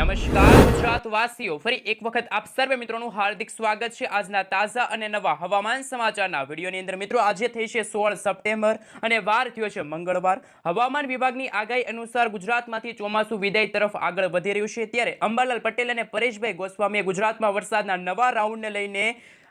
નમસ્કાર ગુજરાત વાસીઓ ફરી એક વખત આપ સર્વે મિત્રોનું હાર્દિક સ્વાગત છે. આજના તાજા અને નવા હવામાન સમાચારના વિડીયોની અંદર મિત્રો, આજે થઈ છે સોળ સપ્ટેમ્બર અને વાર થયો છે મંગળવાર. હવામાન વિભાગની આગાહી અનુસાર ગુજરાતમાંથી ચોમાસું વિદાય તરફ આગળ વધી રહ્યું છે. ત્યારે અંબાલાલ પટેલ અને પરેશભાઈ ગોસ્વામીએ ગુજરાતમાં વરસાદના નવા રાઉન્ડને લઈને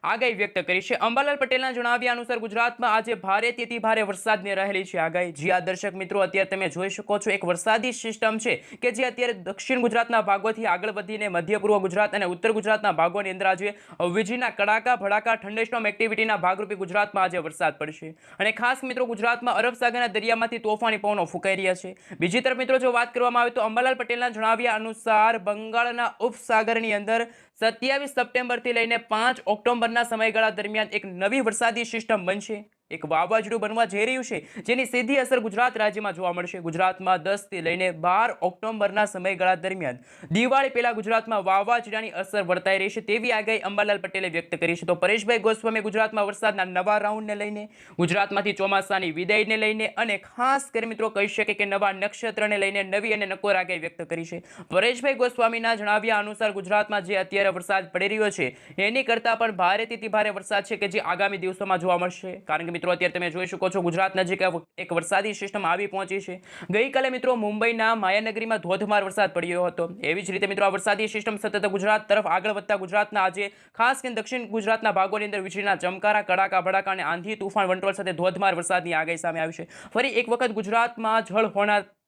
આગાહી વ્યક્ત કરી છે. અંબાલાલ પટેલના જણાવ્યા અનુસાર ગુજરાતમાં આજે તેથી ભારે વરસાદની રહેલી છે. આગાહી જી આ દર્શક મિત્રો અત્યારે તમે જોઈ શકો છો. એક વરસાદી સિસ્ટમ છે કે જે અત્યારે દક્ષિણ ગુજરાતના ભાગોથી આગળ વધીને મધ્ય પૂર્વ ગુજરાત અને ઉત્તર ગુજરાતના ભાગોની અંદર આજે વીજળીના કડાકા, ભડાકા ઠંડેસ્ટોમ એક્ટિવિટીના ભાગરૂપે ગુજરાતમાં આજે વરસાદ પડશે. અને ખાસ મિત્રો ગુજરાતમાં અરબ સાગરના દરિયામાંથી તોફાની પવનો ફૂંકાઈ રહ્યા છે. બીજી તરફ મિત્રો જો વાત કરવામાં આવે તો અંબાલાલ પટેલના જણાવ્યા અનુસાર બંગાળના ઉપસાગરની અંદર સત્યાવીસ સપ્ટેમ્બરથી લઈને પાંચ ઓક્ટોબરના સમયગાળા દરમિયાન એક નવી વરસાદી સિસ્ટમ બનશે. એક વાવાઝોડું બનવા જઈ રહ્યું છે, જેની સીધી અસર ગુજરાત રાજ્યમાં જોવા મળશે. ગુજરાતમાં દસથી લઈને બાર ઓક્ટોબરના સમયગાળા દરમિયાન દિવાળી પહેલા ગુજરાતમાં વાવાઝોડાની અસર વર્તાઈ રહી છે તેવી આગાહી અંબાલાલ પટેલે વ્યક્ત કરી છે. તો પરેશભાઈ ગોસ્વામી ગુજરાતમાં વરસાદના નવા રાઉન્ડને લઈને, ગુજરાતમાંથી ચોમાસાની વિદાયને લઈને અને ખાસ કરી મિત્રો કહી શકે કે નવા નક્ષત્રને લઈને નવી અને નકોર આગાહી વ્યક્ત કરી છે. પરેશભાઈ ગોસ્વામીના જણાવ્યા અનુસાર ગુજરાતમાં જે અત્યારે વરસાદ પડી રહ્યો છે, એની કરતાં પણ ભારેથી ભારે વરસાદ છે કે જે આગામી દિવસોમાં જોવા મળશે. કારણ કે મિત્રો, અત્યારે તમે જોઈ શકો છો ગુજરાત નજીક એક વરસાદી સિસ્ટમ આવી પહોંચી છે. ગઈકાલે મિત્રો મુંબઈના માયાનગરીમાં ધોધમાર વરસાદ પડ્યો હતો. એવી જ રીતે મિત્રો, આ વરસાદી સિસ્ટમ સતત ગુજરાત તરફ આગળ વધતા ગુજરાતના આજે ખાસ કરીને દક્ષિણ ગુજરાતના ભાગોની અંદર વીજળીના ચમકારા, કડાકા, ભડાકા અને આંધી તુફાન, વંટોળ સાથે ધોધમાર વરસાદની આગાહી સામે આવી છે. ફરી એક વખત ગુજરાતમાં જળ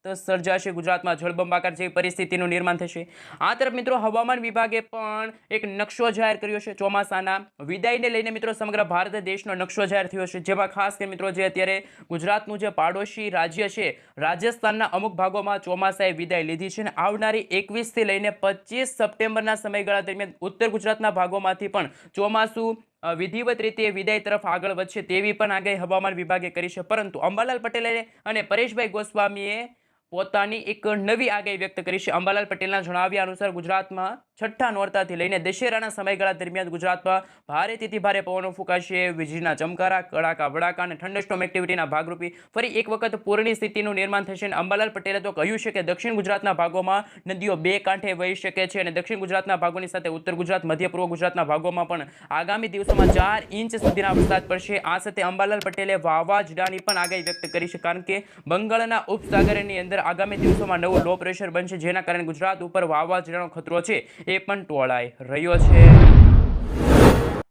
હોણા સર્જાશે ગુજરાતમાં જળબંબાકાર જેવી પરિસ્થિતિનું નિર્માણ થશે. આ તરફ મિત્રો હવામાન વિભાગે પણ એક નકશો જાહેર કર્યો છે ચોમાસાના. વિદાયને લઈને મિત્રો સમગ્ર ભારત દેશનો નકશો જાહેર થયો છે. જેમાં ખાસ કરીને મિત્રો જે અત્યારે ગુજરાતનું જે પાડોશી રાજ્ય છે, રાજસ્થાનના અમુક ભાગોમાં ચોમાસાએ વિદાય લીધી છે અને આવનારી એકવીસથી લઈને પચીસ સપ્ટેમ્બરના સમયગાળા દરમિયાન ઉત્તર ગુજરાતના ભાગોમાંથી પણ ચોમાસું વિધિવત રીતે વિદાય તરફ આગળ વધશે તેવી પણ આગાહી હવામાન વિભાગે કરી છે. પરંતુ અંબાલાલ પટેલે અને પરેશભાઈ ગોસ્વામીએ પોતાની એક નવી આગાહી વ્યક્ત કરી છે. અંબાલાલ પટેલના જણાવ્યા અનુસાર ગુજરાતમાં છઠ્ઠા નોરતાથી લઈને દશેરાના સમયગાળા દરમિયાન ગુજરાતમાં ભારેથી ભારે પવનો ફૂંકાશે. વીજળીના ચમકારા, કડાકા ભડાકા અને થંડરસ્ટોર્મ એક્ટિવિટીના ભાગરૂપે ફરી એક વખત પૂરની સ્થિતિનું નિર્માણ થશે અંબાલાલ પટેલે તો કહ્યું છે કે દક્ષિણ ગુજરાતના ભાગોમાં નદીઓ બે કાંઠે વહી શકે છે અને દક્ષિણ ગુજરાતના ભાગોની સાથે ઉત્તર ગુજરાત, મધ્ય પૂર્વ ગુજરાતના ભાગોમાં પણ આગામી દિવસોમાં ચાર ઇંચ સુધીના વરસાદ પડશે. આ સાથે અંબાલાલ પટેલે વાવાઝોડાની પણ આગાહી વ્યક્ત કરી છે કારણ કે બંગાળના ઉપસાગરની અંદર આગામી દિવસોમાં નવો લો પ્રેશર બનશે જેના કારણે ગુજરાત ઉપર વાવાઝોડાનો ખતરો છે. એ પણ ટોળાઈ રહ્યો છે.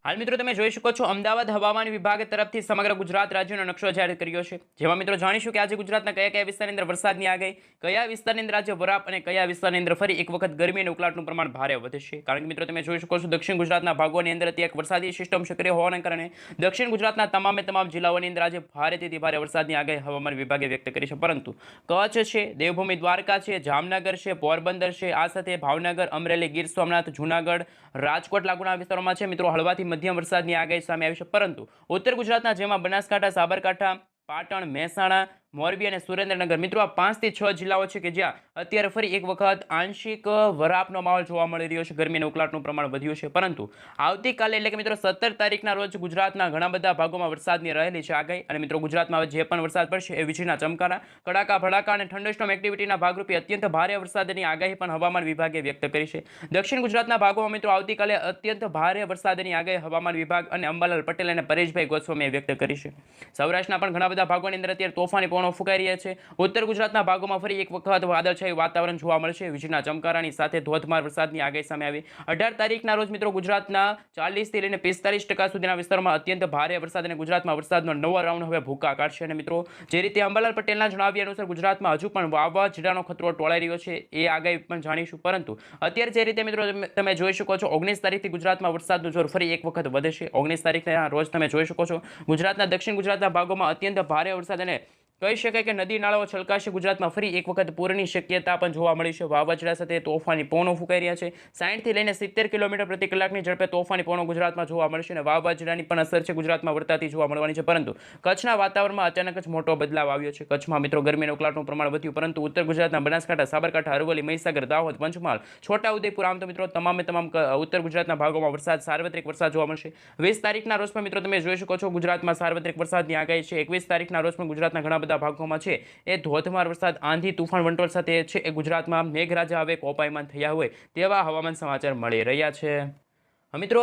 હાલ મિત્રો તમે જોઈ શકો છો, અમદાવાદ હવામાન વિભાગ તરફથી સમગ્ર ગુજરાત રાજ્યનો નકશો જાહેર કર્યો છે. જેમાં મિત્રો જાણીશું કે આજે ગુજરાતના કયા કયા વિસ્તારની અંદર વરસાદની આગાહી, કયા વિસ્તારની અંદર આજે વરાપ અને કયા વિસ્તારની અંદર ફરી એક વખત ગરમી અને ઉકળાટનું પ્રમાણ ભારે વધશે. કારણ કે મિત્રો તમે જોઈ શકો છો, દક્ષિણ ગુજરાતના ભાગોની અંદર અત્યારે એક વરસાદી સિસ્ટમ સક્રિય હોવાના કારણે દક્ષિણ ગુજરાતના તમામે તમામ જિલ્લાઓની અંદર આજે ભારેથી ભારે વરસાદની આગાહી હવામાન વિભાગે વ્યક્ત કરી છે. પરંતુ કચ્છ છે, દેવભૂમિ દ્વારકા છે, જામનગર છે, પોરબંદર છે, આ સાથે ભાવનગર, અમરેલી, ગીર સોમનાથ, જૂનાગઢ, રાજકોટ લાગુના વિસ્તારોમાં છે. મિત્રો હળવાથી મધ્યમ વરસાદની આગાહી સામે આવી છે. પરંતુ ઉત્તર ગુજરાતના જેમાં બનાસકાંઠા સાબરકાંઠા પાટણ મહેસાણા મોરબી અને સુરેન્દ્રનગર. મિત્રો, આ પાંચથી છ જિલ્લાઓ છે કે જ્યાં અત્યારે ફરી એક વખત આંશિક વરાપનો માહોલ જોવા મળી રહ્યો છે. ગરમી ઉકલાટનું પ્રમાણ વધ્યું છે. પરંતુ આવતીકાલે એટલે કે મિત્રો સત્તર તારીખના રોજ ગુજરાતના ઘણા બધા ભાગોમાં વરસાદની રહેલી છે આગાહી. અને મિત્રો, ગુજરાતમાં જે પણ વરસાદ પડશે એ વીજળીના ચમકારા, કડાકા, ભડાકા અને થંડરસ્ટોર્મ એક્ટિવિટીના ભાગરૂપે અત્યંત ભારે વરસાદની આગાહી પણ હવામાન વિભાગે વ્યક્ત કરી છે. દક્ષિણ ગુજરાતના ભાગોમાં મિત્રો આવતીકાલે અત્યંત ભારે વરસાદની આગાહી હવામાન વિભાગ અને અંબાલાલ પટેલ અને પરેશભાઈ ગોસ્વામીએ વ્યક્ત કરી છે. સૌરાષ્ટ્રના પણ ઘણા બધા ભાગોની અંદર અત્યારે તોફાની પવનો ફૂંકાઈ રહ્યા છે. ઉત્તર ગુજરાતના ભાગોમાં ફરી એક વખત વાદળછાયું વાતાવરણ જોવા મળશે. વીજળીના ચમકારાની સાથે ધોધમાર વરસાદની આગાહી સામે આવી. અઢાર તારીખના રોજ મિત્રો ગુજરાતના ચાલીસથી લઈને પિસ્તાલીસ સુધીના વિસ્તારોમાં અત્યંત ભારે વરસાદ અને ગુજરાતમાં વરસાદનો નવો રાઉન્ડ હવે ભૂકા કાઢશે. અને મિત્રો, જે રીતે અંબાલાલ પટેલના જણાવ્યા અનુસાર ગુજરાતમાં હજુ પણ વાવાઝોડાનો ખતરો ટોળાઈ રહ્યો છે એ આગાહી પણ જાણીશું. પરંતુ અત્યારે જે રીતે મિત્રો તમે- જોઈ શકો છો, ઓગણીસ તારીખથી ગુજરાતમાં વરસાદનું જોર ફરી એક વખત વધશે. ઓગણીસ તારીખના રોજ તમે જોઈ શકો છો, ગુજરાતના દક્ષિણ ગુજરાતના ભાગોમાં અત્યંત ભારે વરસાદ અને કહી શકાય કે નદી નાળાઓ છલકાશે ગુજરાતમાં. ફરી એક વખત પૂરની શક્યતા પણ જોવા મળી છે. વાવાઝોડા સાથે તોફાની પવનો ફૂંકાઈ રહ્યા છે. સાઠથી લઈને સિત્તેર કિલોમીટર પ્રતિ કલાકની ઝડપે તોફાની પવનો ગુજરાતમાં જોવા મળશે અને વાવાઝોડાની પણ અસર છે ગુજરાતમાં વર્તાતી જોવા મળવાની છે. પરંતુ કચ્છના વાતાવરણમાં અચાનક જ મોટો બદલાવ આવ્યો છે. કચ્છમાં મિત્રો ગરમીનો ઉકલાટનું પ્રમાણ વધ્યું, પરંતુ ઉત્તર ગુજરાતના બનાસકાંઠા, સાબરકાંઠા, અરવલ્લી, મહીસાગર, દાહોદ, પંચમહાલ, છોટાઉદેપુર આમ તો મિત્રો તમામે તમામ ઉત્તર ગુજરાતના ભાગોમાં વરસાદ, સાર્વત્રિક વરસાદ જોવા મળશે. વીસ તારીખના રોજ પણ મિત્રો તમે જોઈ શકો છો ગુજરાતમાં સાર્વત્રિક વરસાદની આગાહી છે. એકવીસ તારીખના રોજ પણ ગુજરાતના ઘણા બધા ભાગોમાં છે. એ ધોધમાર વરસાદ, આંધી, તુફાન, વંટોળ સાથે છે. એ ગુજરાતમાં મેઘરાજા હવે કોપાયમાન થયા હોય તેવા હવામાન સમાચાર મળી રહ્યા છે. મિત્રો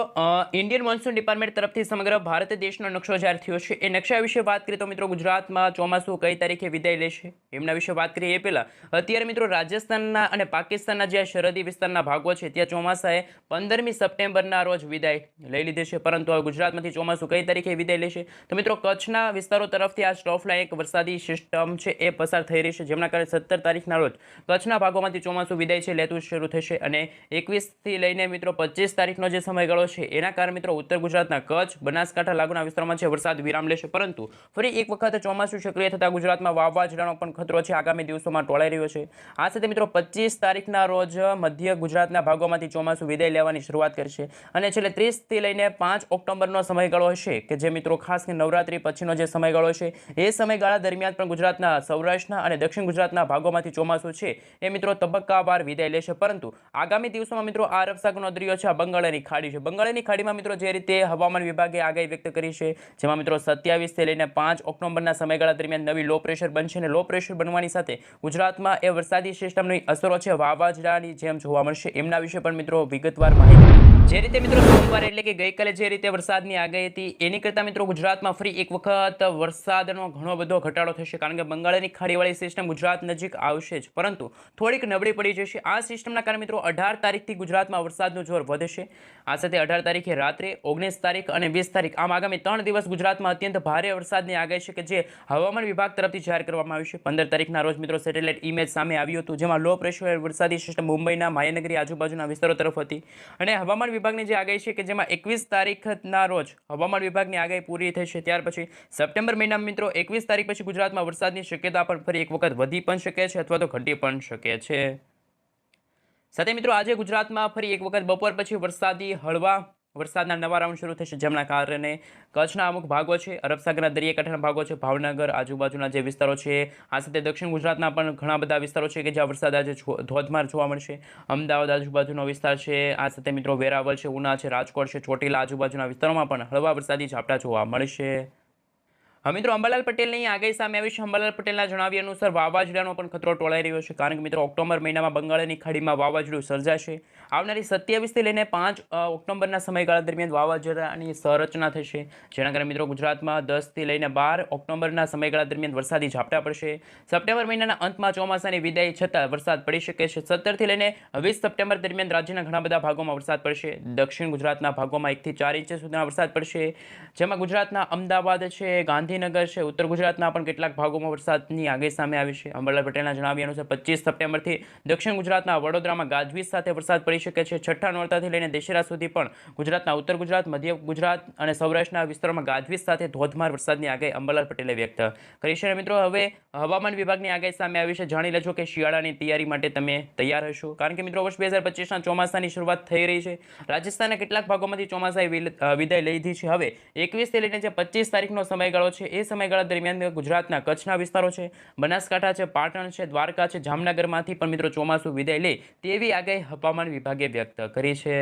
ઇન્ડિયન મોન્સૂન ડિપાર્ટમેન્ટ તરફથી સમગ્ર ભારત દેશનો નકશો જાહેર થયો છે. એ નકશા વિશે વાત કરીએ તો, મિત્રો, ગુજરાતમાં ચોમાસું કઈ તારીખે વિદાય લેશે? એમના વિશે વાત કરીએ એ પહેલાં. અત્યારે, મિત્રો, રાજસ્થાનના અને પાકિસ્તાનના જે સરહદી વિસ્તારના ભાગો છે, ત્યાં ચોમાસાએ પંદરમી સપ્ટેમ્બરના રોજ વિદાય લઈ લીધી છે. પરંતુ હવે ગુજરાતમાંથી ચોમાસું કઈ તારીખે વિદાય લેશે? તો, મિત્રો, કચ્છના વિસ્તારો તરફથી આ સ્ટોફલાઇન એક વરસાદી સિસ્ટમ છે, એ પસાર થઈ રહી છે. જેમના કારણે સત્તર તારીખના રોજ કચ્છના ભાગોમાંથી ચોમાસું વિદાય છે, લેતું શરૂ થશે. અને એકવીસથી લઈને, મિત્રો, પચીસ તારીખનો જે સમયગાળો છે. એના કારણે મિત્રો ઉત્તર ગુજરાતના કચ્છ, બનાસકાંઠા લાગુના વિસ્તારોમાં છે વરસાદ વિરામ લેશે. પરંતુ ફરી એક વખત ચોમાસું સક્રિય થતાં ગુજરાતમાં વાવાઝોડાનો પણ ખતરો છે. આગામી દિવસોમાં ટોળાઈ રહ્યો છે. આ સાથે મિત્રો પચીસ તારીખના રોજ મધ્ય ગુજરાતના ભાગોમાંથી ચોમાસું વિદાય લેવાની શરૂઆત કરશે. અને છેલ્લે ત્રીસથી લઈને પાંચ ઓક્ટોબરનો સમયગાળો હશે કે જે મિત્રો ખાસ કરીને નવરાત્રી પછીનો જે સમયગાળો છે, એ સમયગાળા દરમિયાન પણ ગુજરાતના સૌરાષ્ટ્રના અને દક્ષિણ ગુજરાતના ભાગોમાંથી ચોમાસું છે, એ મિત્રો તબક્કાવાર વિદાય લેશે. પરંતુ આગામી દિવસોમાં મિત્રો આ અરબ સાગરનો દરિયો છે, આ બંગાળની ખાડી છે. બંગાળની ખાડીમાં મિત્રો જે રીતે હવામાન વિભાગે આગાહી વ્યક્ત કરી છે, જેમાં મિત્રો સત્યાવીસથી લઈને પાંચ ઓક્ટોબરના સમયગાળા દરમિયાન નવી લો પ્રેશર બનશે અને લો પ્રેશર બનવાની સાથે ગુજરાતમાં એ વરસાદી સિસ્ટમની અસરો છે વાવાઝોડાની જેમ જોવા મળશે. એમના વિશે પણ મિત્રો વિગતવાર માહિતી જે રીતે મિત્રો સોમવારે એટલે કે ગઈકાલે જે રીતે વરસાદની આગાહી હતી, એની કરતાં મિત્રો ગુજરાતમાં ફરી એક વખત વરસાદનો ઘણો બધો ઘટાડો થશે, કારણ કે બંગાળની ખાડીવાળી સિસ્ટમ ગુજરાત નજીક આવશે જ. પરંતુ થોડીક નબળી પડી જશે. આ સિસ્ટમના કારણે મિત્રો અઢાર તારીખથી ગુજરાતમાં વરસાદનું જોર વધશે. આ સાથે અઢાર તારીખે રાત્રે ઓગણીસ તારીખ અને વીસ તારીખ, આમ આગામી ત્રણ દિવસ ગુજરાતમાં અત્યંત ભારે વરસાદની આગાહી છે કે જે હવામાન વિભાગ તરફથી જાહેર કરવામાં આવ્યું છે. પંદર તારીખના રોજ મિત્રો સેટેલાઇટ ઇમેજ સામે આવ્યું હતું, જેમાં લો પ્રેશર વરસાદી સિસ્ટમ મુંબઈના માયાનગરી આજુબાજુના વિસ્તારો તરફ હતી. અને હવામાન વિભાગની જે આગાહી છે કે જેમાં એકવીસ તારીખના રોજ હવામાન વિભાગની આગાહી પૂરી થશે ત્યાર પછી સપ્ટેમ્બર મહિનામાં મિત્રો એકવીસ તારીખ પછી ગુજરાતમાં વરસાદની શક્યતા પણ ફરી એક વખત વધી પણ શકે છે અથવા તો ઘટી પણ શકે છે. સાથે મિત્રો, આજે ગુજરાતમાં ફરી એક વખત બપોર પછી વરસાદી હળવા, વરસાદના નવા રાઉન્ડ શરૂ થશે, જેમના કારણે કચ્છના અમુક ભાગો છે, અરબ સાગરના દરિયાકાંઠાના ભાગો છે, ભાવનગર, આજુબાજુના જે વિસ્તારો છે, આ સાથે દક્ષિણ ગુજરાતના પણ ઘણા બધા વિસ્તારો છે કે જ્યાં વરસાદ આજે ધોધમાર જોવા મળશે. અમદાવાદ આજુબાજુનો વિસ્તાર છે, આ સાથે મિત્રો વેરાવળ છે, ઉના છે, રાજકોટ છે, ચોટીલા આજુબાજુના વિસ્તારોમાં પણ હળવા વરસાદી ઝાપટા જોવા મળશે. હવે મિત્રો, અંબાલાલ પટેલની આગાહી સામે આવી છે. અંબાલાલ પટેલના જણાવ્યા અનુસાર વાવાઝોડાનો પણ ખતરો ટોળાઈ રહ્યો છે, કારણ કે મિત્રો, ઓક્ટોબર મહિનામાં બંગાળની ખાડીમાં વાવાઝોડું સર્જાશે. આવનારી સત્યાવીસથી લઈને પાંચ ઓક્ટોબરના સમયગાળા દરમિયાન વાવાઝોડાની સંરચના થશે. જેના કારણે મિત્રો, ગુજરાતમાં દસથી લઈને બાર ઓક્ટોબરના સમયગાળા દરમિયાન વરસાદી ઝાપટા પડશે. સપ્ટેમ્બર મહિનાના અંતમાં ચોમાસાની વિદાય છતાં વરસાદ પડી શકે છે. સત્તરથી લઈને વીસ સપ્ટેમ્બર દરમિયાન રાજ્યના ઘણા બધા ભાગોમાં વરસાદ પડશે. દક્ષિણ ગુજરાતના ભાગોમાં એકથી ચાર ઇંચ સુધીના વરસાદ પડશે. જેમાં ગુજરાતના અમદાવાદ છે ગાંધીનગર છે, ઉત્તર ગુજરાતના પણ કેટલાક ભાગોમાં વરસાદની આગે સામે આવી છે. અંબરલાલ પટેલના જણાવ્યા અનુસાર પચીસ સપ્ટેમ્બરથી દક્ષિણ ગુજરાતના વડોદરામાં ગાજવીજ સાથે વરસાદ પડી શકે છે. છઠ્ઠા નોરતાથી લઈને દશેરા સુધી પણ ગુજરાતના ઉત્તર ગુજરાત, મધ્ય ગુજરાત અને સૌરાષ્ટ્રના વિસ્તારોમાં ગાજવીજ સાથે ધોધમાર વરસાદની આગાહી અંબરલાલ પટેલે વ્યક્ત કરી છે. મિત્રો, હવે હવામાન વિભાગની આગાહી સામે આવી છે. જાણી લેજો કે શિયાળાની તૈયારી માટે તમે તૈયાર હશો. કારણ કે મિત્રો, વર્ષ બે હજાર પચીસના ચોમાસાની શરૂઆત થઈ રહી છે. રાજસ્થાનના કેટલાક ભાગોમાંથી ચોમાસાએ વિદાય લીધી છે. હવે એકવીસથી લઈને જે પચીસ તારીખનો સમયગાળો છે એ સમયગાળા દરમિયાન ગુજરાતના કચ્છના વિસ્તારો છે, બનાસકાંઠા છે, પાટણ છે, દ્વારકા છે, જામનગરમાંથી પણ મિત્રો ચોમાસું વિદાય લે તેવી આગાહી હવામાન વિભાગે વ્યક્ત કરી છે.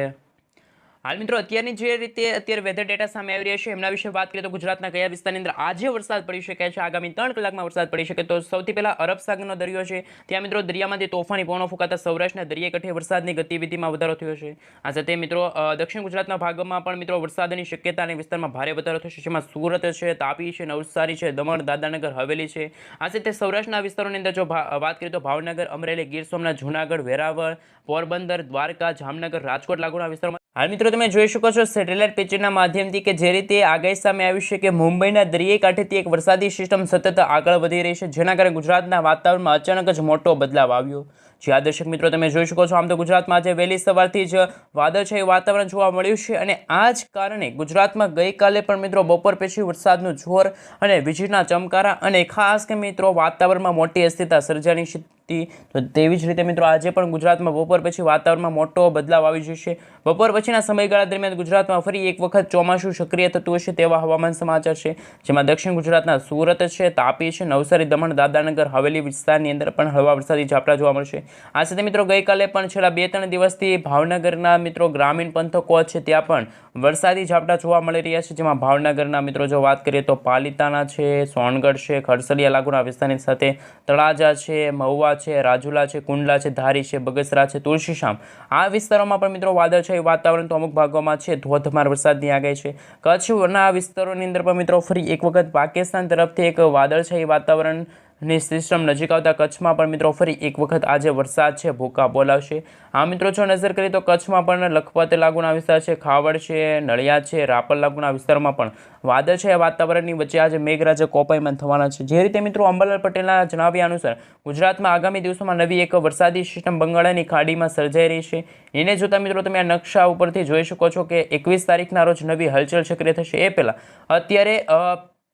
હાલ મિત્રો, અત્યારની જે રીતે અત્યારે વેધર ડેટા સામે આવી રહ્યા છે, એમના વિશે વાત કરીએ તો ગુજરાતના કયા વિસ્તારની અંદર આજે વરસાદ પડી શકે છે? આગામી ત્રણ કલાકમાં વરસાદ પડી શકે. તો સૌથી પહેલાં અરબ સાગરનો દરિયો છે. ત્યાં મિત્રો, દરિયામાંથી તોફાની પવનો ફૂંકાતા સૌરાષ્ટ્રના દરિયા કાંઠે વરસાદની ગતિવિધિમાં વધારો થયો છે. આ સાથે મિત્રો દક્ષિણ ગુજરાતના ભાગમાં પણ મિત્રો, વરસાદની શક્યતા અને વિસ્તારમાં ભારે વધારો થશે જેમાં સુરત છે, તાપી છે, નવસારી છે, દમણ દાદાનગર હવેલી છે. આ સાથે સૌરાષ્ટ્રના વિસ્તારોની અંદર જો વાત કરીએ તો ભાવનગર, અમરેલી, ગીર સોમનાથ, જૂનાગઢ, વેરાવળ, પોરબંદર, દ્વારકા, જામનગર, રાજકોટ લાગુના વિસ્તારોમાં હાલ મિત્રો તમે જોઈ શકો છો સેટેલાઇટ પિક્ચરના માધ્યમથી કે જે રીતે આગાહી સામે આવી છે કે મુંબઈના દરિયાઈ કાંઠેથી એક વરસાદી સિસ્ટમ સતત આગળ વધી રહી છે, જેના કારણે ગુજરાતના વાતાવરણમાં અચાનક જ મોટો બદલાવ આવ્યો. જે આ દર્શક મિત્રો તમે જોઈ શકો છો, આમ તો ગુજરાતમાં આજે વહેલી સવારથી જ વાદળછાયું વાતાવરણ જોવા મળ્યું છે અને આ જ કારણે ગુજરાતમાં ગઈકાલે પણ મિત્રો બપોર પછી વરસાદનું જોર અને વીજળીના ચમકારા અને ખાસ કે મિત્રો વાતાવરણમાં મોટી અસ્થિરતા સર્જાની હતી. તો તેવી જ રીતે મિત્રો આજે પણ ગુજરાતમાં બપોર પછી વાતાવરણમાં મોટો બદલાવ આવી જશે. બપોર પછીના સમયગાળા દરમિયાન ગુજરાતમાં ફરી એક વખત ચોમાસું સક્રિય થતું હશે તેવા હવામાન સમાચાર છે. જેમાં દક્ષિણ ગુજરાતના સુરત છે, તાપી છે, નવસારી, દમણ દાદાનગર હવેલી વિસ્તારની અંદર પણ હળવા વરસાદી ઝાપટા જોવા મળશે. આ સાથે મિત્રો ગઈકાલે પણ છેલ્લા બે ત્રણ દિવસથી ભાવનગરના મિત્રો ગ્રામીણ પંથકો છે ત્યાં પણ વરસાદી ઝાપટા જોવા મળી રહ્યા છે. જેમાં ભાવનગરના મિત્રો જો વાત કરીએ તો પાલિતાના છે, સોનગઢ છે ખડસલિયા લાગુના વિસ્તારની સાથે તળાજા છે, મહુવા છે, રાજુલા છે, કુંડલા છે, ધારી છે, બગસરા છે તુલસીશામ આ વિસ્તારોમાં પણ મિત્રો વાદળછાયું વાતાવરણ તો અમુક ભાગોમાં છે. ધોધમાર વરસાદની આગાહી છે. કચ્છના વિસ્તારોની અંદર પણ મિત્રો ફરી એક વખત પાકિસ્તાન તરફથી એક વાદળછાયું વાતાવરણ ની સિસ્ટમ નજીક આવતા કચ્છમાં પણ મિત્રો ફરી એક વખત આજે વરસાદ છે, ભૂકા બોલાવશે. આ મિત્રો, જો નજર કરીએ તો કચ્છમાં પણ લખપત લાગુના વિસ્તાર છે, ખાવડ છે, નળિયા છે, રાપર લાગુના વિસ્તારમાં પણ વાદળ છે. વાતાવરણની વચ્ચે આજે મેઘરાજા કોપાયમાન થવાના છે. જે રીતે મિત્રો અંબાલાલ પટેલના જણાવ્યા અનુસાર, ગુજરાતમાં આગામી દિવસોમાં નવી એક વરસાદી સિસ્ટમ બંગાળાની ખાડીમાં સર્જાઈ રહી છે. એને જોતા મિત્રો તમે આ નકશા ઉપરથી જોઈ શકો છો કે એકવીસ તારીખના રોજ નવી હલચલ સક્રિય થશે. એ પહેલાં અત્યારે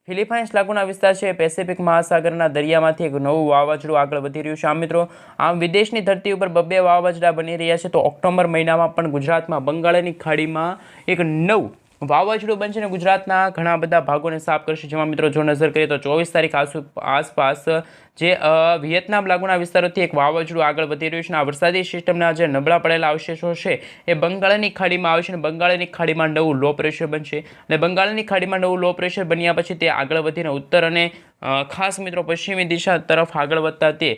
ફિલિપાઇન્સ લાગુના વિસ્તાર છે. પેસિફિક મહાસાગરના દરિયામાંથી એક નવું વાવાઝોડું આગળ વધી રહ્યું છે. આમ મિત્રો, આમ વિદેશની ધરતી ઉપર બબ્બે વાવાઝોડા બની રહ્યા છે. તો ઓક્ટોબર મહિનામાં પણ ગુજરાતમાં બંગાળની ખાડીમાં એક નવું વાવાઝોડું બનશે અને ગુજરાતના ઘણા બધા ભાગોને સાફ કરશે. જેમાં મિત્રો જો નજર કરીએ તો ચોવીસ તારીખ આસુ, આસપાસ જે વિયેતનામ લાગુના વિસ્તારોથી એક વાવાઝોડું આગળ વધી રહ્યું છે અને આ વરસાદી સિસ્ટમના જે નબળા પડેલા અવશેષો છે એ બંગાળની ખાડીમાં આવશે અને બંગાળની ખાડીમાં નવું લો પ્રેશર બનશે. અને બંગાળની ખાડીમાં નવું લો પ્રેશર બન્યા પછી તે આગળ વધીને ઉત્તર અને ખાસ મિત્રો પશ્ચિમી દિશા તરફ આગળ વધતા તે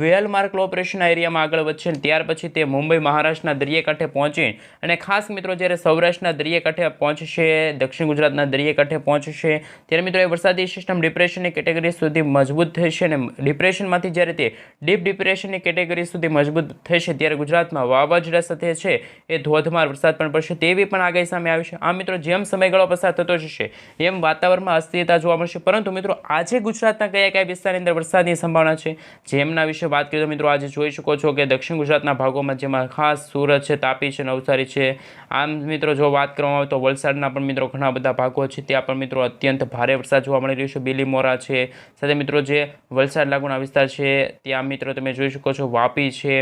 વેલમાર્ક લો પ્રેશરના એરિયામાં આગળ વધશે અને ત્યાર પછી તે મુંબઈ મહારાષ્ટ્રના દરિયાકાંઠે પહોંચી. અને ખાસ મિત્રો જ્યારે સૌરાષ્ટ્રના દરિયાકાંઠે પહોંચશે, દક્ષિણ ગુજરાતના દરિયાકાંઠે પહોંચશે, ત્યારે મિત્રો એ વરસાદી સિસ્ટમ ડિપ્રેશનની કેટેગરી સુધી મજબૂત થશે અને ડિપ્રેશનમાંથી જ્યારે તે ડીપ ડિપ્રેશનની કેટેગરી સુધી મજબૂત થશે ત્યારે ગુજરાતમાં વાવાઝોડા સાથે છે એ ધોધમાર વરસાદ પણ પડશે તેવી પણ આગાહી સામે આવી છે. આ મિત્રો જેમ સમયગાળો પસાર થતો જશે, એમ વાતાવરણમાં અસ્થિરતા જોવા મળશે. પરંતુ મિત્રો આજે ગુજરાતના કયા કયા વિસ્તારની અંદર વરસાદની સંભાવના છે? જેમના વિશે વાત કરીએ તો મિત્રો આજે જોઈ શકો છો કે દક્ષિણ ગુજરાતના ભાગોમાં જેમાં ખાસ સુરત છે, તાપી છે, નવસારી છે. આમ મિત્રો જો વાત કરવામાં આવે તો વલસાડના પણ મિત્રો ઘણા બધા ભાગો છે. ત્યાં પણ મિત્રો અત્યંત ભારે વરસાદ જોવા મળી રહ્યો છે. બીલીમોરા છે. સાથે મિત્રો જે વલસાડ લાગુના વિસ્તાર છે, ત્યાં મિત્રો તમે જોઈ શકો છો, વાપી છે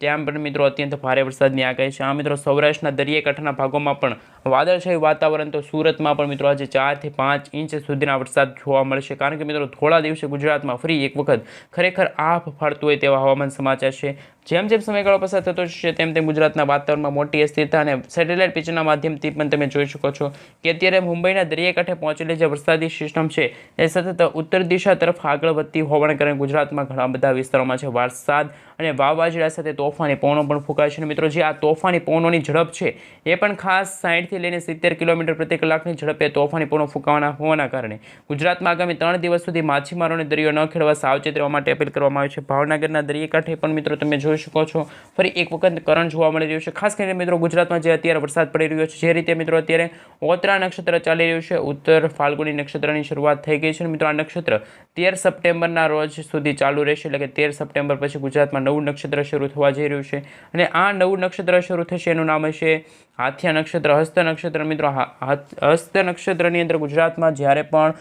ત્યાં પણ મિત્રો અત્યંત ભારે વરસાદની આગાહી છે. આ મિત્રો, સૌરાષ્ટ્રના દરિયાકાંઠાના ભાગોમાં પણ વાદળછાયું વાતાવરણ તો સુરતમાં પણ મિત્રો આજે ચારથી પાંચ ઇંચ સુધીના વરસાદ જોવા મળશે. કારણ કે મિત્રો, થોડા દિવસે ગુજરાતમાં ફરી એક વખત ખરેખર આફ ફાળતું હોય તેવા હવામાન સમાચાર છે. જેમ જેમ સમયગાળો પસાર થતો છે તેમ તેમ ગુજરાતના વાતાવરણમાં મોટી અસ્થિરતા અને સેટેલાઇટ પિક્ચરના માધ્યમથી પણ તમે જોઈ શકો છો કે અત્યારે મુંબઈના દરિયાકાંઠે પહોંચેલી જે વરસાદી સિસ્ટમ છે, એ સતત ઉત્તર દિશા તરફ આગળ વધતી હોવાને કારણે ગુજરાતમાં ઘણા બધા વિસ્તારોમાં છે વરસાદ અને વાવાઝોડા સાથે તોફાની પવનો પણ ફૂંકાય છે. અને મિત્રો, જે આ તોફાની પવનોની ઝડપ છે, એ પણ ખાસ સાઠથી લઈને સિત્તેર કિલોમીટર પ્રતિ કલાકની ઝડપે તોફાની પવનો ફૂંકાવાના હોવાના કારણે ગુજરાતમાં આગામી ત્રણ દિવસ સુધી માછીમારોને દરિયો ન ખેડવા સાવચેત રહેવા માટે અપીલ કરવામાં આવી છે. ભાવનગરના દરિયાકાંઠે પણ મિત્રો, તમે જોઈ શકો છો. ફરી એક વખત કરંટ જોવા મળી રહ્યું છે. ખાસ કરીને મિત્રો ગુજરાતમાં જે અત્યારે વરસાદ પડી રહ્યો છે, જે રીતે મિત્રો અત્યારે ઓતરા નક્ષત્ર ચાલી રહ્યું છે, ઉત્તર ફાલ્ગુની નક્ષત્રની શરૂઆત થઈ ગઈ છે મિત્રો આ નક્ષત્ર તેર સપ્ટેમ્બરના રોજ સુધી ચાલુ રહેશે, એટલે કે તેર સપ્ટેમ્બર પછી ગુજરાતમાં નવું નક્ષત્ર શરૂ થવા જઈ રહ્યું છે. અને આ નવું નક્ષત્ર શરૂ થશે, એનું નામ હશે હાથિયા નક્ષત્ર, હસ્ત નક્ષત્ર. મિત્રો હસ્ત નક્ષત્રની અંદર ગુજરાતમાં જ્યારે પણ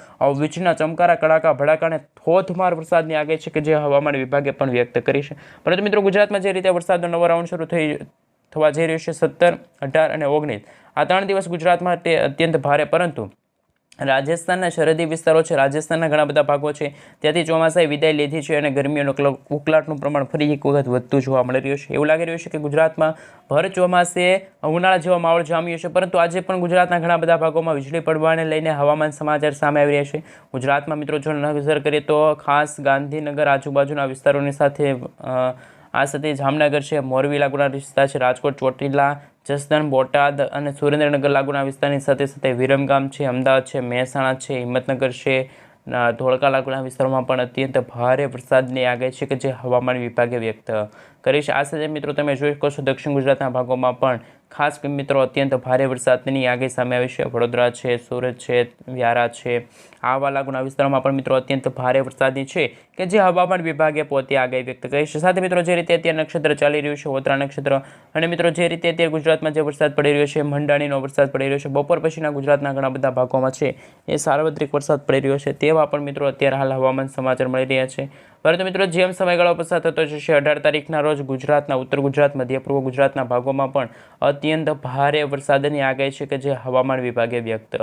વીજના ચમકારા કડાકા ભડાકાને થોથમાર વરસાદની આગે છે કે જે હવામાન વિભાગે પણ વ્યક્ત કરી છે. પરંતુ મિત્રો, ગુજરાતમાં જે રીતે વરસાદનો નવો રાઉન્ડ શરૂ થઈ થવા જઈ રહ્યો છે, સત્તર, અઢાર અને ઓગણીસ. આ ત્રણ દિવસ ગુજરાતમાં તે અત્યંત ભારે, પરંતુ રાજસ્થાનના સરહદી વિસ્તારો છે, રાજસ્થાનના ઘણા બધા ભાગો છે. ત્યાંથી ચોમાસાએ વિદાય લીધી છે અને ગરમીનો ઉકલા- ઉકળાટનું પ્રમાણ ફરી એક વખત વધતું જોવા મળી રહ્યું છે. એવું લાગી રહ્યું છે કે ગુજરાતમાં ભર ચોમાસે ઉનાળા જેવો માહોલ જામ્યો છે, પરંતુ આજે પણ ગુજરાતના ઘણા બધા ભાગોમાં વીજળી પડવાને લઈને હવામાન સમાચાર સામે આવી રહ્યા છે. ગુજરાતમાં મિત્રો જો નજર કરીએ તો ખાસ ગાંધીનગર આજુબાજુના વિસ્તારોની સાથે આ સાથે જામનગર છે, મોરબી લાગુના વિસ્તાર છે, રાજકોટ ચોટીલા જસદણ, બોટાદ અને સુરેન્દ્રનગર લાગુના વિસ્તારની સાથે સાથે વિરમગામ છે, અમદાવાદ છે, મહેસાણા છે, હિંમતનગર છે ધોળકા લાગુના વિસ્તારોમાં પણ અત્યંત ભારે વરસાદની આગાહી છે કે જે હવામાન વિભાગે વ્યક્ત કરી છે. આ સાથે મિત્રો તમે જોઈ શકો છો, દક્ષિણ ગુજરાતના ભાગોમાં પણ ખાસ મિત્રો અત્યંત ભારે વરસાદની આગાહી સામે આવી છે. વડોદરા છે, સુરત છે, વ્યારા છે આવા લાગુના વિસ્તારોમાં પણ મિત્રો અત્યંત ભારે વરસાદની છે કે જે હવામાન વિભાગે પોતે આગાહી વ્યક્ત કરી છે. સાથે મિત્રો જે રીતે અત્યારે નક્ષત્ર ચાલી રહ્યું છે વોત્રા નક્ષત્ર, અને મિત્રો જે રીતે અત્યારે ગુજરાતમાં જે વરસાદ પડી રહ્યો છે, મંડાણીનો વરસાદ પડી રહ્યો છે, બપોર પછીના ગુજરાતના ઘણા બધા ભાગોમાં છે, એ સાર્વત્રિક વરસાદ પડી રહ્યો છે, તેવા પણ મિત્રો અત્યારે હાલ હવામાન સમાચાર મળી રહ્યા છે. પરંતુ મિત્રો, જેમ સમયગાળો પસાર થતો જશે, અઢાર તારીખના રોજ ગુજરાતના ઉત્તર ગુજરાત, મધ્ય પૂર્વ ગુજરાતના ભાગોમાં પણ અત્યંત ભારે વરસાદની આગાહી છે કે જે હવામાન વિભાગે વ્યક્ત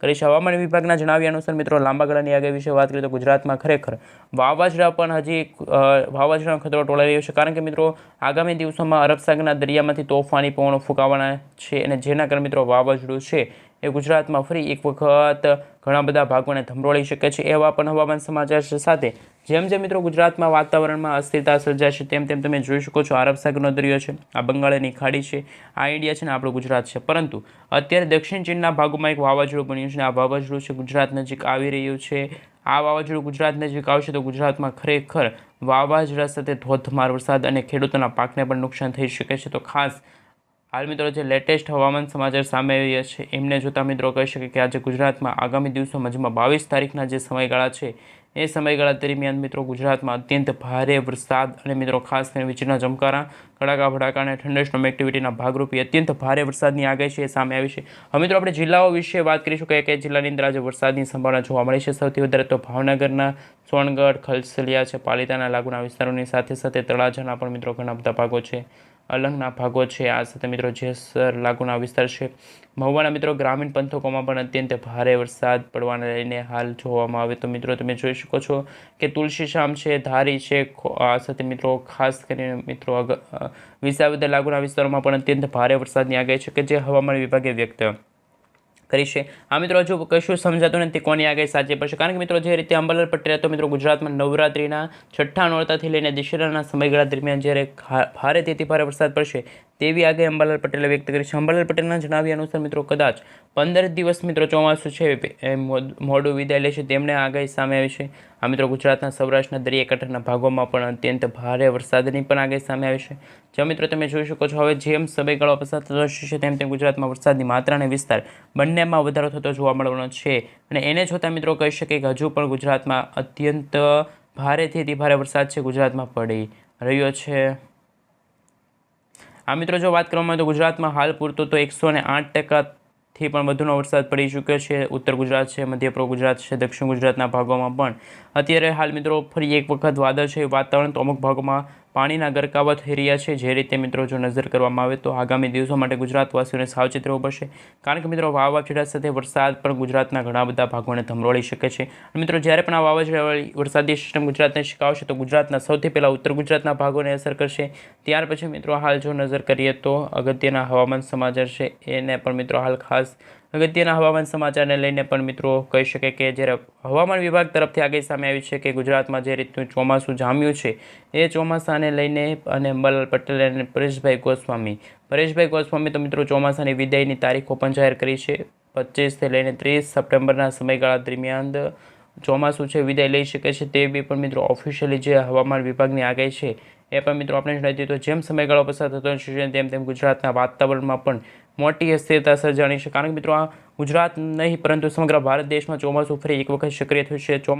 કરી છે. હવામાન વિભાગના જણાવ્યા અનુસાર મિત્રો, લાંબા ગાળાની આગાહી વિશે વાત કરીએ તો ગુજરાતમાં ખરેખર વાવાઝોડા પણ હજી વાવાઝોડાનો ખતરો ટોળાઈ રહ્યો છે. કારણ કે મિત્રો, આગામી દિવસોમાં અરબ સાગરના દરિયામાંથી તોફાની પવનો ફૂંકાવાના છે અને જેના કારણે મિત્રો વાવાઝોડું છે એ ગુજરાતમાં ફરી એક વખત ઘણા બધા ભાગોને ધમરોળી શકે છે એવા પણ હવામાન સમાચાર સાથે. જેમ જેમ મિત્રો ગુજરાતમાં વાતાવરણમાં અસ્થિરતા સર્જાશે તેમ તેમ તમે જોઈ શકો છો આરબ સાગરનો દરિયો છે, આ બંગાળની ખાડી છે, આ ઇન્ડિયા છે ને આપણું ગુજરાત છે. પરંતુ અત્યારે દક્ષિણ ચીનના ભાગોમાં એક વાવાઝોડું બન્યું છે આ વાવાઝોડું છે ગુજરાત નજીક આવી રહ્યું છે. આ વાવાઝોડું ગુજરાત નજીક આવશે તો ગુજરાતમાં ખરેખર વાવાઝોડા સાથે ધોધમાર વરસાદ અને ખેડૂતોના પાકને પણ નુકસાન થઈ શકે છે. તો ખાસ હાલ મિત્રો જે લેટેસ્ટ હવામાન સમાચાર સામે આવ્યા છે, એમને જોતા મિત્રો કહી શકે કે આજે ગુજરાતમાં આગામી દિવસોમાં જેમાં બાવીસ તારીખના જે સમયગાળા છે, એ સમયગાળા દરમિયાન મિત્રો ગુજરાતમાં અત્યંત ભારે વરસાદ અને મિત્રો ખાસ કરીને વીજળીના ચમકારા, કડાકા, ભડાકા અને થંડરસ્ટોમ એક્ટિવિટીના ભાગરૂપે અત્યંત ભારે વરસાદની આગાહી છે એ સામે આવી છે. હવે મિત્રો આપણે જિલ્લાઓ વિશે વાત કરીશું કે કયા જિલ્લાની અંદર આજે વરસાદની સંભાવના જોવા મળી છે. સૌથી વધારે તો ભાવનગરના સોનગઢ, ખલસલિયા છે, પાલિતાના લાગુના વિસ્તારોની સાથે સાથે તળાજાના પણ મિત્રો ઘણા બધા ભાગો છે. અલંગના ભાગો છે. આ સાથે મિત્રો જેસર લાગુના વિસ્તાર છે. મહુવાના મિત્રો ગ્રામીણ પંથકોમાં પણ અત્યંત ભારે વરસાદ પડવાને લઈને હાલ જોવામાં આવે તો મિત્રો તમે જોઈ શકો છો કે તુલસીશામ છે, ધારી છે આ સાથે મિત્રો ખાસ કરીને મિત્રો વિસાવદર લાગુના વિસ્તારોમાં પણ અત્યંત ભારે વરસાદની આગાહી છે કે જે હવામાન વિભાગે વ્યક્ત કરી છે. આ મિત્રો હજુ કશું સમજાતું નથી, કોની આગળ સાચી પડશે? કારણ કે, મિત્રો, જે રીતે અંબાલાલ પટેલ હતો, મિત્રો, ગુજરાતમાં નવરાત્રિના છઠ્ઠા નોરતાથી લઈને દશેરાના સમયગાળા દરમિયાન જ્યારે ભારેથી અતિ ભારે વરસાદ પડશે તેવી આગે અંબાલાલ પટેલે વ્યક્ત કરી છે. અંબાલાલ પટેલના જણાવ્યા અનુસાર મિત્રો, કદાચ પંદર દિવસ મિત્રો ચોમાસું છે મોડ- વિદાય લેશે તેમને આગાહી સામે આવી છે. આ મિત્રો ગુજરાતના સૌરાષ્ટ્રના દરિયાકાંઠાના ભાગોમાં પણ અત્યંત ભારે વરસાદની પણ આગાહી સામે આવી છે. જે મિત્રો તમે જોઈ શકો છો, હવે જેમ સમયગાળો પસાર થતો છે તેમ તેમ ગુજરાતમાં વરસાદની માત્રા અને વિસ્તાર બંનેમાં વધારો થતો જોવા મળવાનો છે. અને એને જોતાં મિત્રો કહી શકીએ કે હજુ પણ ગુજરાતમાં અત્યંત ભારેથી અતિ ભારે વરસાદ છે. ગુજરાતમાં પડી રહ્યો છે. આ મિત્રો, જો વાત કરવામાં આવે તો ગુજરાતમાં હાલ પૂરતો તો એકસો ને આઠ ટકાથી પણ વધુનો વરસાદ પડી ચૂક્યો છે. ઉત્તર ગુજરાત છે, મધ્ય ગુજરાત છે, દક્ષિણ ગુજરાતના ભાગોમાં પણ. અત્યારે હાલ મિત્રો, ફરી એક વખત વાદળ છે. વાતાવરણ તો અમુક ભાગોમાં પાણીના ગરકાવા થઈ રહ્યા છે. જે રીતે મિત્રો જો નજર કરવામાં આવે તો આગામી દિવસો માટે ગુજરાતવાસીઓને સાવચેત રહેવું પડશે. કારણ કે મિત્રો વાવાઝોડા સાથે વરસાદ પણ ગુજરાતના ઘણા બધા ભાગોને ધમરોળી શકે છે. મિત્રો જ્યારે પણ આ વાવાઝોડાવાળી વરસાદી સિસ્ટમ ગુજરાતને શીખાવશે તો ગુજરાતના સૌથી પહેલાં ઉત્તર ગુજરાતના ભાગોને અસર કરશે. ત્યાર પછી મિત્રો હાલ જો નજર કરીએ તો અગત્યના હવામાન સમાચાર છે. એને પણ મિત્રો હાલ ખાસ અગત્યના હવામાન સમાચારને લઈને પણ મિત્રો કહી શકે કે જ્યારે હવામાન વિભાગ તરફથી આગાહી સામે આવી છે કે ગુજરાતમાં જે રીતનું ચોમાસું જામ્યું છે, એ ચોમાસાને લઈને અને અંબાલાલ પટેલ અને પરેશભાઈ ગોસ્વામી પરેશભાઈ ગોસ્વામી તો મિત્રો ચોમાસાની વિદાયની તારીખો પણ જાહેર કરી છે. પચીસથી લઈને ત્રીસ સપ્ટેમ્બરના સમયગાળા દરમિયાન ચોમાસું છે, વિદાય લઈ શકે છે. તે બી પણ મિત્રો ઓફિશિયલી જે હવામાન વિભાગની આગાહી છે, એ પણ મિત્રો આપણે જણાવી તો જેમ સમયગાળો પસાર થતો છે તેમ તેમ ગુજરાતના વાતાવરણમાં પણ મોટી અસ્થિરતા સર્જાણી છે. કારણ કે મિત્રો, આ ગુજરાત નહીં, પરંતુ સમગ્ર ભારત દેશમાં ચોમાસું ફરી એક વખત સક્રિય થયું છે.